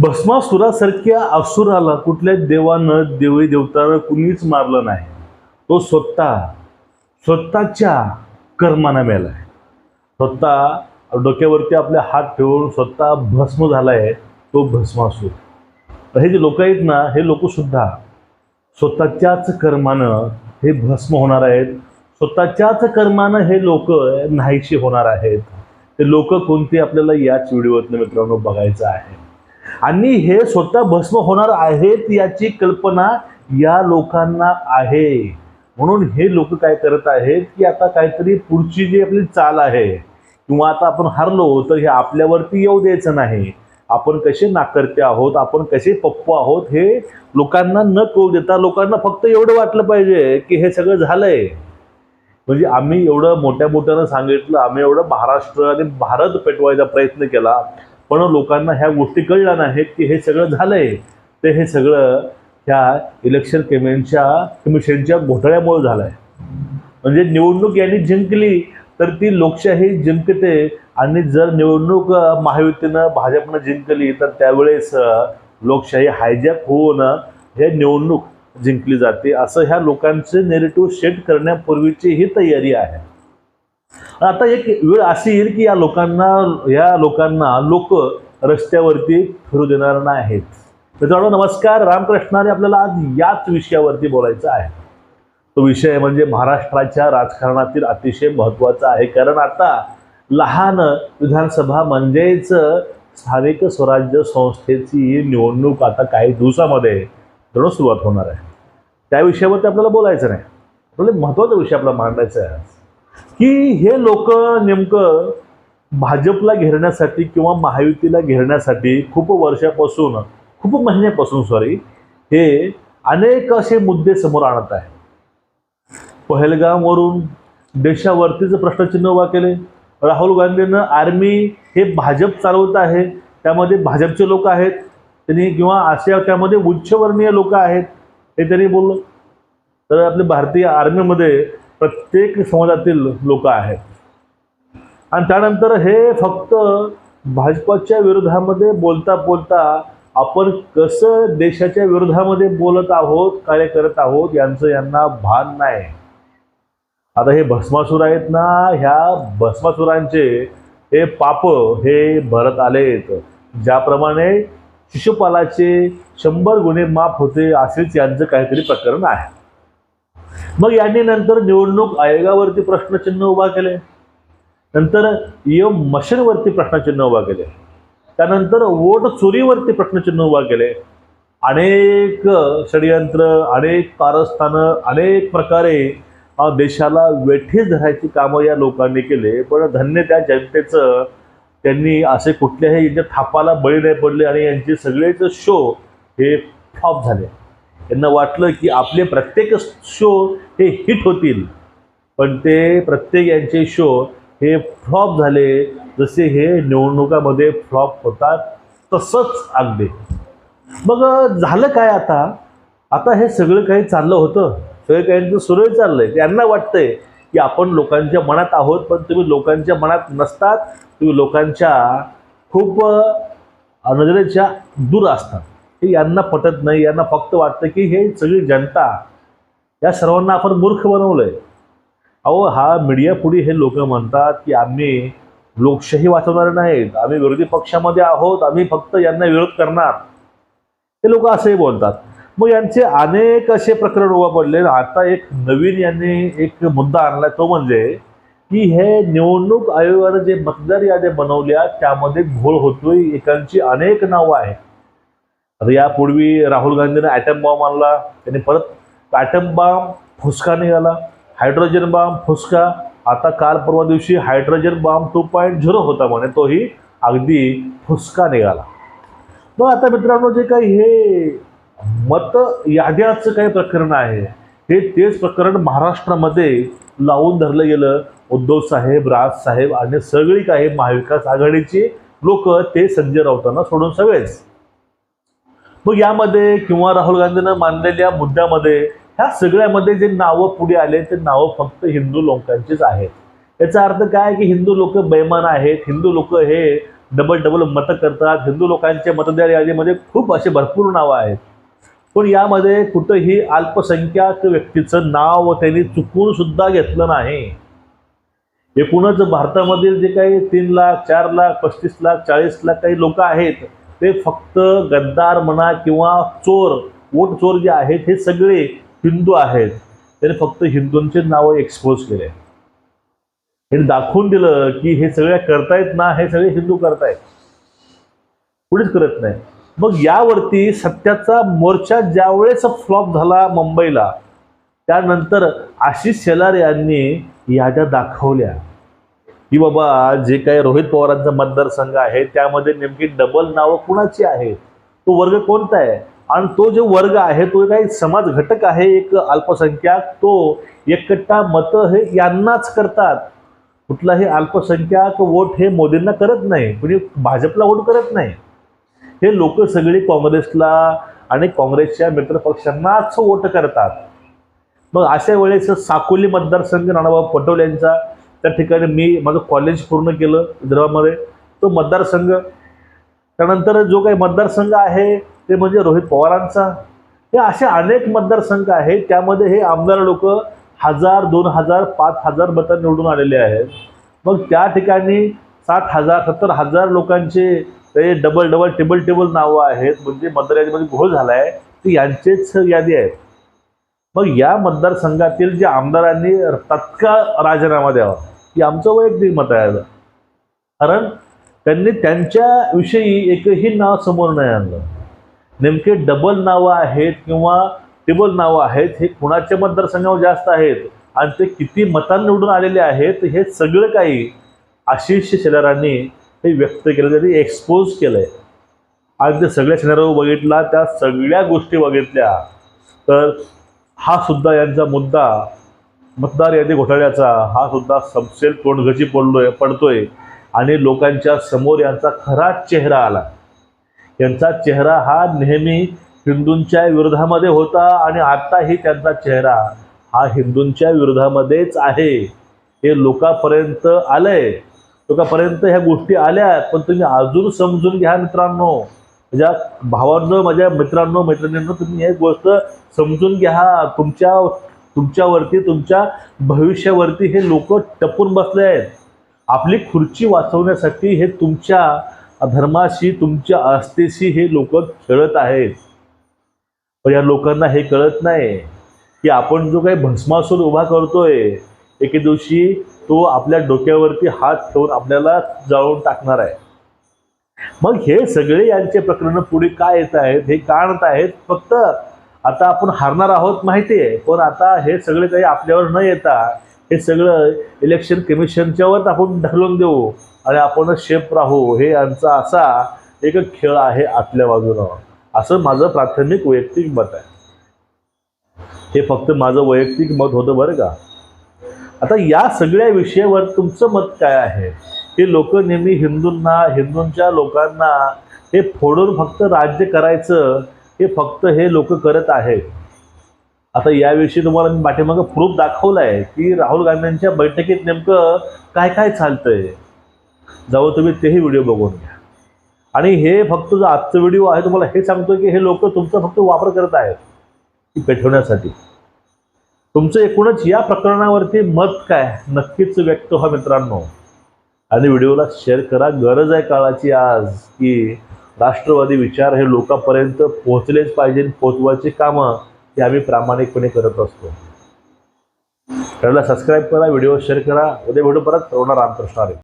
भस्मासुरासारख्या असुराला कुठल्या देवानं देवी देवतानं कुणीच मारलं नाही. तो स्वतः स्वतःच्या कर्मानं मेलाय. स्वतः डोक्यावरती आपले हात ठेवून स्वतः भस्म झाला आहे तो भस्मासूर. तर हे जे लोक आहेत ना हे लोकसुद्धा स्वतःच्याच कर्मानं हे भस्म होणार आहेत. स्वतःच्याच कर्मानं हे लोक नाहीशी होणार आहेत. ते लोक कोणते आपल्याला याच व्हिडिओतनं मित्रांनो बघायचं आहे. आणि हे स्वतः भस्म होणार आहेत याची कल्पना या लोकांना आहे. म्हणून हे लोक काय करत आहेत की आता काहीतरी पुढची जी आपली चाल आहे किंवा आता आपण हरलो तर हे आपल्यावरती येऊ द्यायचं नाही. आपण कसे नाकर्ते आहोत आपण कसे पप्पू आहोत हे लोकांना न कळू देता लोकांना फक्त एवढं वाटलं पाहिजे की हे सगळं झालंय. म्हणजे आम्ही एवढं मोठ्या मोठ्यानं सांगितलं आम्ही एवढं महाराष्ट्र आणि भारत पेटवायचा प्रयत्न केला पण लोकांना ह्या गोष्टी कळल्या नाहीत की हे सगळं झालंय. ते हे सगळं ह्या इलेक्शन कमिशनच्या कमिशनच्या घोटाळ्यामुळे झालंय. म्हणजे निवडणूक यांनी जिंकली तर ती लोकशाही जिंकते. आणि जर निवडणूक महायुतीनं भाजपनं जिंकली तर त्यावेळेस लोकशाही हायजॅक होऊन हे निवडणूक जिंकली जाते. असं ह्या लोकांचे नेरेटिव्ह सेट करण्यापूर्वीची ही तयारी आहे. आता एक वेळ अशी येईल की या लोकांना या लोकांना लोक रस्त्यावरती फिरू देणार नाहीत. मित्रांनो नमस्कार. रामकृष्णाने आपल्याला आज याच विषयावरती बोलायचं आहे. तो विषय म्हणजे महाराष्ट्राच्या राजकारणातील अतिशय महत्त्वाचा आहे. कारण आता लहान विधानसभा म्हणजेच स्थानिक स्वराज्य संस्थेची निवडणूक आता काही दिवसामध्ये सुरुवात होणार आहे. त्या विषयावरती आपल्याला बोलायचं नाही. आपल्याला महत्त्वाचा विषय आपला मांडायचा आहे की हे लोक नेमकं भाजपला घेरण्यासाठी किंवा महायुतीला घेरण्यासाठी खूप वर्षापासून खूप महिन्यापासून सॉरी हे अनेक असे मुद्दे समोर आणत आहे पहलगामवरून देशावरतीच प्रश्नचिन्ह उभा केले. राहुल गांधीनं आर्मी हे भाजप चालवत आहे त्यामध्ये भाजपचे लोक आहेत त्यांनी किंवा असे त्यामध्ये उच्चवर्णीय लोक आहेत हे त्यांनी बोललं. तर आपले भारतीय आर्मीमध्ये प्रत्येक समाजातील लोक आहेत. आणि त्यानंतर हे फक्त भाजपाच्या विरोधामध्ये बोलता बोलता आपण कसं देशाच्या विरोधामध्ये बोलत आहोत कार्य करत आहोत यांचं यांना भान नाही. आता हे भस्मासूर आहेत ना ह्या भस्मासुरांचे हे पाप हे भरत आलेत. ज्याप्रमाणे शिशुपालाचे शंभर गुन्हे माफ होते असेच यांचं काहीतरी प्रकरण आहे. मग यांनी नंतर निवडणूक आयोगावरती प्रश्नचिन्ह उभा केले. नंतर यम मशीनवरती प्रश्नचिन्ह उभा केले. त्यानंतर वोट चोरीवरती प्रश्नचिन्ह उभा केले. अनेक षडयंत्र अनेक कारस्थानं अनेक प्रकारे देशाला वेठीस धरायची कामं या लोकांनी केले. पण धन्य त्या जनतेचं त्यांनी असे कुठल्याही यांच्या थापाला बळी नाही पडले आणि यांचे सगळेच शो हे फ्लॉप झाले. यांना वाटलं की आपले प्रत्येक शो हे हिट होतील. पण ते प्रत्येक यांचे शो हे फ्लॉप झाले. जसे हे निवडणुकामध्ये फ्लॉप होतात तसंच अगदी. मग झालं काय आता? आता हे सगळं काही चाललं होतं. सगळं काही सुरळीत चाललंय. त्यांना वाटतंय की आपण लोकांच्या मनात आहोत पण तुम्ही लोकांच्या मनात नसतात. तुम्ही लोकांच्या खूप नजरेच्या दूर असतात. हे यांना पटत नाही यांना फक्त वाटतं की हे सगळी जनता या सर्वांना आपण मूर्ख बनवलंय. अहो हा मीडिया पुढे हे लोक म्हणतात की आम्ही लोकशाही वाचवणार नाहीत आम्ही विरोधी पक्षामध्ये आहोत आम्ही फक्त यांना विरोध करणार. हे लोक असंही बोलतात. मग यांचे अनेक असे प्रकरण उभा पडले. आता एक नवीन यांनी एक मुद्दा आणला तो म्हणजे की हे निवडणूक आयोगानं जे मतदार याद्या बनवल्या त्यामध्ये घोळ होतोय. एकांची अनेक नावं आहेत. आता यापूर्वी राहुल गांधीने ॲटम बॉम्ब आणला त्यांनी परत ॲटम बॉम्ब फुसका निघाला हायड्रोजन बॉम्ब फुसका. आता काल परवा दिवशी hydrogen bomb two point zero होता म्हणे तोही अगदी फुसका निघाला. मग आता मित्रांनो जे काही हे मत याद्याचं काही प्रकरण आहे हे तेच प्रकरण महाराष्ट्रामध्ये लावून धरलं गेलं. उद्धव साहेब राज साहेब आणि सगळी काही महाविकास आघाडीची लोक ते संजय राऊतांना सोडून सगळेच. मग यामध्ये किंवा राहुल गांधीनं मांडलेल्या मुद्द्यामध्ये ह्या सगळ्यामध्ये जे नावं पुढे आले ते नावं फक्त हिंदू लोकांचीच आहेत. याचा अर्थ काय की हिंदू लोक बैमान आहेत हिंदू लोक हे डबल डबल मतं करतात हिंदू लोकांच्या मतदार यादीमध्ये खूप असे भरपूर नावं आहेत. पण यामध्ये कुठंही अल्पसंख्याक व्यक्तीचं नाव त्यांनी चुकून सुद्धा घेतलं नाही. एकूणच भारतामधील जे काही तीन लाख चार लाख पस्तीस लाख चाळीस लाख काही लोक आहेत ते फक्त गद्दार म्हणा किंवा चोर वोट चोर जे आहेत हे सगळे हिंदू आहेत. त्यांनी फक्त हिंदूंचे नावं एक्सपोज केले. हे दाखवून दिलं की हे सगळ्या करतायत ना हे सगळे हिंदू करतायत. कुणीच करत नाही. मग यावरती सत्याचा मोर्चा ज्यावेळेस फ्लॉप झाला मुंबईला त्यानंतर आशिष शेलार यांनी याद्या दाखवल्या. की बाबा जे काही रोहित पवारांचा मतदारसंघ आहे त्यामध्ये नेमकी डबल नावं कुणाची आहेत? तो वर्ग कोणता आहे? आणि तो जो वर्ग आहे तो काही समाज घटक आहे एक अल्पसंख्याक तो एकट्टा मतं हे यांनाच करतात. कुठलाही अल्पसंख्याक वोट हे मोदींना करत नाही म्हणजे भाजपला वोट करत नाही. हे लोक सगळी काँग्रेसला आणि काँग्रेसच्या मित्रपक्षांनाच वोट करतात. मग अशा वेळेस साकोली मतदारसंघ नानाभाऊ पटोले यांचा त्या ठिकाणी मी माझं कॉलेज पूर्ण केलं विदर्भामध्ये तो मतदारसंघ त्यानंतर जो काही मतदारसंघ आहे ते म्हणजे रोहित पवारांचा. हे असे अनेक मतदारसंघ आहेत त्यामध्ये हे आमदार लोक हजार दोन हजार पाच हजार मतं निवडून आलेले आहेत. मग त्या ठिकाणी सात हजार सत्तर हजार लोकांचे ते डबल डबल टेबल टेबल नावं आहेत. म्हणजे मतदार यादीमध्ये घोळ झाला आहे ती यांचेच यादी आहेत. मग या मतदारसंघातील जे आमदारांनी तत्काळ राजीनामा द्यावा हे आमचं वैयक्तिक मत आहे कारण त्यांनी त्यांच्याविषयी एकही नाव समोर नाही आणलं. नेमके डबल नावं आहेत किंवा टेबल नावं आहेत हे कुणाच्या मतदारसंघावर जास्त आहेत आणि ते किती मतांनी निवडून आलेले आहेत हे सगळं काही आशिष शेलारांनी हे व्यक्त केलं त्यांनी एक्सपोज केलं आहे आणि ते सगळ्या शेलारावर बघितला त्या सगळ्या गोष्टी बघितल्या तर हा सुद्धा यांचा मुद्दा मतदार यादी घोटाळ्याचा हा सुद्धा सबसेल तोंडघशी पडलोय पडतोय. आणि लोकांच्या समोर यांचा खरा चेहरा आला. यांचा चेहरा हा नेहमी हिंदूंच्या विरोधामध्ये होता आणि आत्ताही त्यांचा चेहरा हा हिंदूंच्या विरोधामध्येच आहे. हे लोकांपर्यंत आलंय. लोकांपर्यंत ह्या गोष्टी आल्या पण तुम्ही अजून समजून घ्या मित्रांनो. म्हणजे माझ्या भावांनो माझ्या मित्रांनो मैत्रिणींनो तुम्ही हे गोष्ट समजून घ्या. तुमच्या तुमच्यावरती तुमच्या भविष्यावरती हे लोक टपून बसले आहेत. आपली खुर्ची वाचवण्यासाठी हे तुमच्या धर्माशी तुमच्या आस्थेशी हे लोक खेळत आहेत. पण या लोकांना हे कळत नाही की आपण जो काही भस्मासूर उभा करतोय एके दिवशी तो आपल्या डोक्यावरती हात ठेवून आपल्याला जाळून टाकणार आहे. मग हे सगळे यांचे प्रकरण पुढे काय येत आहेत हे का आणत आहेत फक्त आता आपण हारणार आहोत माहिती आहे पण आता हे सगळे काही आपल्यावर न येता हे सगळं इलेक्शन कमिशनच्यावर आपण ढकलून देऊ आणि आपण शेप राहू. हे यांचा असा एक खेळ आहे आतल्या बाजूनं. असं माझं प्राथमिक वैयक्तिक मत आहे. हे फक्त माझं वैयक्तिक मत होतं बरं का? आता या सगळ्या विषयावर तुमचं मत काय आहे? हे लोक नेहमी हिंदूंना हिंदूंच्या लोकांना हे फोडून फक्त राज्य करायचं हे फक्त हे लोक करत आहेत. आता याविषयी तुम्हाला मी पाठीमागं प्रूफ दाखवलं आहे की राहुल गांधींच्या बैठकीत नेमकं काय काय चालतंय. जाऊ तुम्ही तेही व्हिडिओ बघून घ्या. आणि हे फक्त जो आजचं व्हिडिओ आहे तुम्हाला हे सांगतो की हे लोक तुमचा फक्त वापर करत आहेत ती पेठवण्यासाठी तुमचं एकूणच या प्रकरणावरती मत काय? नक्कीच व्यक्त व्हा मित्रांनो. आणि व्हिडिओला शेअर करा. गरज आहे काळाची आज की राष्ट्रवादी विचार हे लोकांपर्यंत पोहोचलेच पाहिजे पोहोचवायची कामं हे आम्ही प्रामाणिकपणे करत असतो. त्याला सबस्क्राईब करा व्हिडिओ शेअर करा. उद्या भेटू परत. करोना रामकृष्ण आले